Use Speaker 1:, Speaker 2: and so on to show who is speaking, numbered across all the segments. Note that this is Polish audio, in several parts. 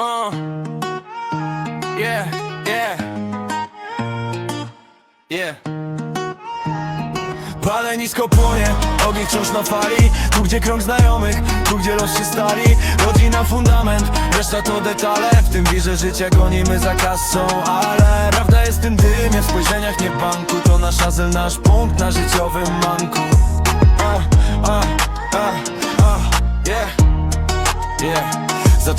Speaker 1: Uh. Yeah, yeah. Yeah. Palę nisko płonie, ogień wciąż na fali Tu gdzie krąg znajomych, tu gdzie los się stali Rodzina fundament, reszta to detale W tym wirze życia gonimy za kasą Ale prawda jest w tym dymie, w spojrzeniach nie banku To nasz azyl, nasz punkt na życiowym manku Ah, ah,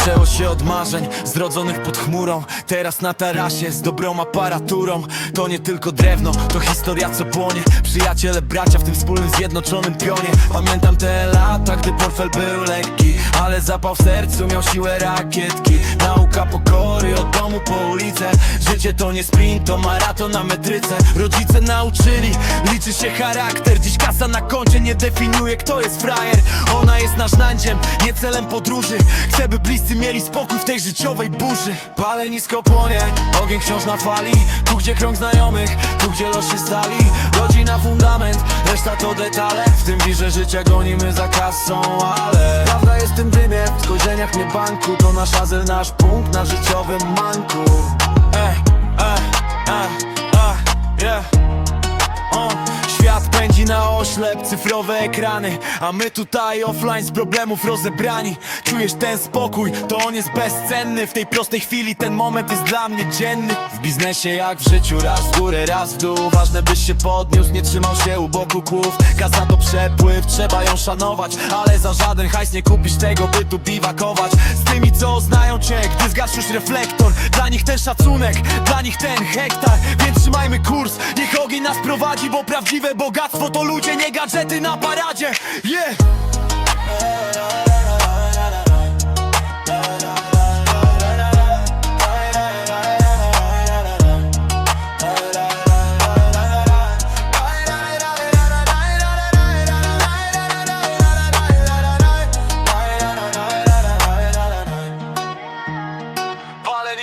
Speaker 1: Zaczęło się od marzeń, zrodzonych pod chmurą. Teraz na tarasie z dobrą aparaturą. To nie tylko drewno, to historia co płonie. Przyjaciele, bracia w tym wspólnym zjednoczonym pionie. Pamiętam te lata, gdy portfel był lekki Ale zapał w sercu miał siłę rakietki Nauka pokory od domu po ulicę. Życie to nie sprint, to maraton na metryce. Rodzice nauczyli, liczy się charakter. Dziś kasa na koncie nie definiuje kto jest frajer. Ona jest narzędziem, nie celem podróży. Chcę by bliscy mieli spokój w tej życiowej burzy. Palę nisko płonie, ogień wciąż na fali. Tu gdzie krąg znajomych, tu gdzie los się stali. Rodzina fundament, reszta to detale. W tym wirze życia gonimy za kasą, ale Prawda jest w tym dymie, w spojrzeniach nie banku To nasz azyl, nasz punkt na życiowym manku. Ej, oślep, cyfrowe ekrany A my tutaj offline z problemów rozebrani. Czujesz ten spokój, to on jest bezcenny. W tej prostej chwili ten moment jest dla mnie dzienny. W biznesie jak w życiu, raz w górę, raz w dół. Ważne byś się podniósł, nie trzymał się u boku kłów. Kasa to przepływ, trzeba ją szanować Ale za żaden hajs nie kupisz tego, by tu biwakować Z tymi co znają cię, gdy zgasz już reflektor. Dla nich ten szacunek, dla nich ten hektar. Więc trzymajmy kurs, niech ogień nas prowadzi Bo prawdziwe bogactwo to ludzie, nie gadżety na paradzie Yeah! Palę